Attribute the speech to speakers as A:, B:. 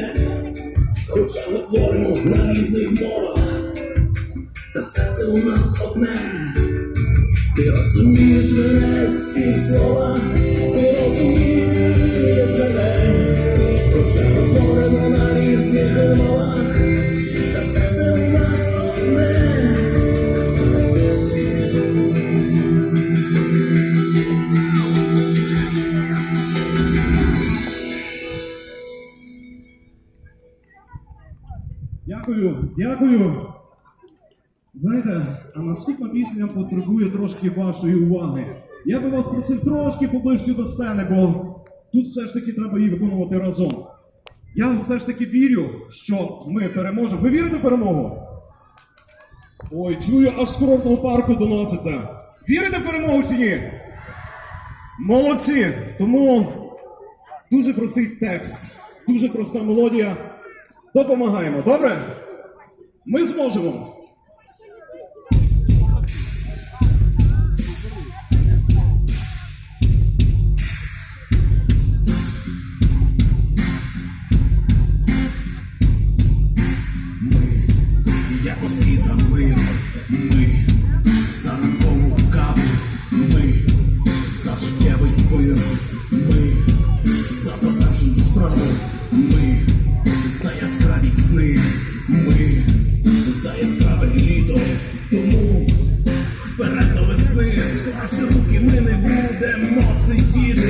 A: мене, хоча говоримо на різних мовах, та серце у нас одне. Ти розумієш мене з півслова, ти
B: Дякую, дякую. Знаєте, а наступна пісня потребує трошки вашої уваги. Я би вас просив трошки поближче до сцени, бо тут все ж таки треба її виконувати разом. Я все ж таки вірю, що ми переможемо. Ви вірите в перемогу? Ой, чую, аж з курортного парку доноситься. Вірите в перемогу чи ні? Молодці! Тому дуже простий текст, дуже проста мелодія допомагаємо. Добре? Ми зможемо.
A: Ми як усі за мир. Вісни ми за яскраве літо. Тому вперед до весни, склавши руки, ми не будемо сидіти.